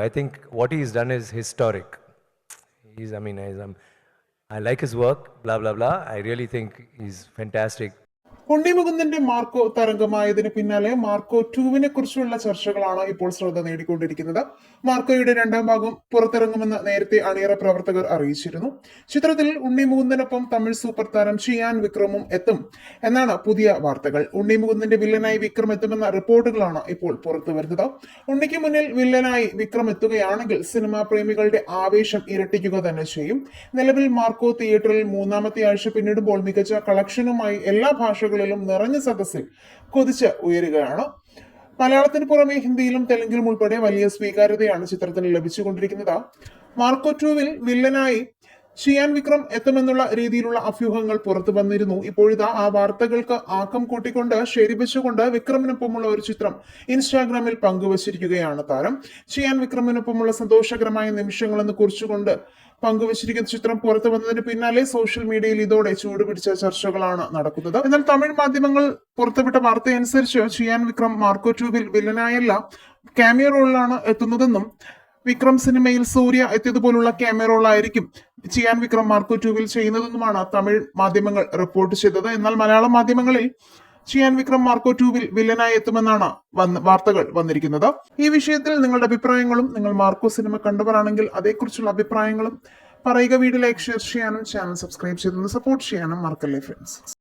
I think what he's done is historic. He's, I mean, he's, um, I like his work, blah, blah, blah. I really think he's fantastic. ഉണ്ണിമുകുന്ദന്റെ Marco തരംഗമായതിന് പിന്നാലെ Marco ടൂവിനെ കുറിച്ചുള്ള ചർച്ചകളാണ് ഇപ്പോൾ ശ്രദ്ധ നേടിക്കൊണ്ടിരിക്കുന്നത്. മാർക്കോയുടെ രണ്ടാം ഭാഗം പുറത്തിറങ്ങുമെന്ന് നേരത്തെ അണിയറ പ്രവർത്തകർ അറിയിച്ചിരുന്നു. ചിത്രത്തിൽ ഉണ്ണിമുകുന്ദനൊപ്പം തമിഴ് സൂപ്പർ താരം ഷിയാൻ വിക്രമും എത്തും എന്നാണ് പുതിയ വാർത്തകൾ. ഉണ്ണിമുകുന്ദന്റെ വില്ലനായി വിക്രം എത്തുമെന്ന റിപ്പോർട്ടുകളാണ് ഇപ്പോൾ പുറത്തു വരുന്നത്. ഉണ്ണിക്ക് മുന്നിൽ വില്ലനായി വിക്രം എത്തുകയാണെങ്കിൽ സിനിമാ പ്രേമികളുടെ ആവേശം ഇരട്ടിക്കുക തന്നെ ചെയ്യും. നിലവിൽ മാർക്കോ തിയേറ്ററിൽ മൂന്നാമത്തെ ആഴ്ച പിന്നിടുമ്പോൾ മികച്ച കളക്ഷനുമായി എല്ലാ ഭാഷകളിലും നിറഞ്ഞ സദസ്സിൽ കൊതിച്ച് ഉയരുകയാണ്. മലയാളത്തിന് പുറമെ ഹിന്ദിയിലും തെലുങ്കിലും ഉൾപ്പെടെ വലിയ സ്വീകാര്യതയാണ് ചിത്രത്തിന് ലഭിച്ചുകൊണ്ടിരിക്കുന്നത്. മാർക്കോ ടൂവിൽ വില്ലനായി ഷിയാൻ വിക്രം എത്തുമെന്നുള്ള രീതിയിലുള്ള അഭ്യൂഹങ്ങൾ പുറത്തു വന്നിരുന്നു. ഇപ്പോഴിതാ ആ വാർത്തകൾക്ക് ആക്കം കൂട്ടിക്കൊണ്ട് ശരിവെച്ചുകൊണ്ട് വിക്രമിനൊപ്പമുള്ള ഒരു ചിത്രം ഇൻസ്റ്റാഗ്രാമിൽ പങ്കുവച്ചിരിക്കുകയാണ് താരം. ഷിയാൻ വിക്രമിനൊപ്പമുള്ള സന്തോഷകരമായ നിമിഷങ്ങളെന്ന് കുറിച്ചുകൊണ്ട് പങ്കുവച്ചിരിക്കുന്ന ചിത്രം പുറത്തു വന്നതിന് പിന്നാലെ സോഷ്യൽ മീഡിയയിൽ ഇതോടെ ചൂടുപിടിച്ച ചർച്ചകളാണ് നടക്കുന്നത്. എന്നാൽ തമിഴ് മാധ്യമങ്ങൾ പുറത്തുവിട്ട വാർത്തയനുസരിച്ച് ഷിയാൻ വിക്രം മാർക്കോ ട്യൂബിൽ വില്ലനായല്ല ക്യാമിയ റോളിലാണ് എത്തുന്നതെന്നും വിക്രം സിനിമയിൽ സൂര്യ എത്തിയതുപോലുള്ള ക്യാമിയോ റോളായിരിക്കും ചിയാൻ വിക്രം മാർക്കോ ട്യൂബിൽ ചെയ്യുന്നതെന്നുമാണ് തമിഴ് മാധ്യമങ്ങൾ റിപ്പോർട്ട് ചെയ്തത്. എന്നാൽ മലയാള മാധ്യമങ്ങളിൽ ചിയാൻ വിക്രം മാർക്കോ ട്യൂബിൽ വില്ലനായി എത്തുമെന്നാണ് വാർത്തകൾ വന്നിരിക്കുന്നത്. ഈ വിഷയത്തിൽ നിങ്ങളുടെ അഭിപ്രായങ്ങളും നിങ്ങൾ മാർക്കോ സിനിമ കണ്ടവരാണെങ്കിൽ അതേക്കുറിച്ചുള്ള അഭിപ്രായങ്ങളും പറയുക. വീഡിയോ ലൈക്ക് ഷെയർ ചെയ്യാനും ചാനൽ സബ്സ്ക്രൈബ് ചെയ്തൊന്ന് സപ്പോർട്ട് ചെയ്യാനും മറക്കല്ലേ ഫ്രണ്ട്സ്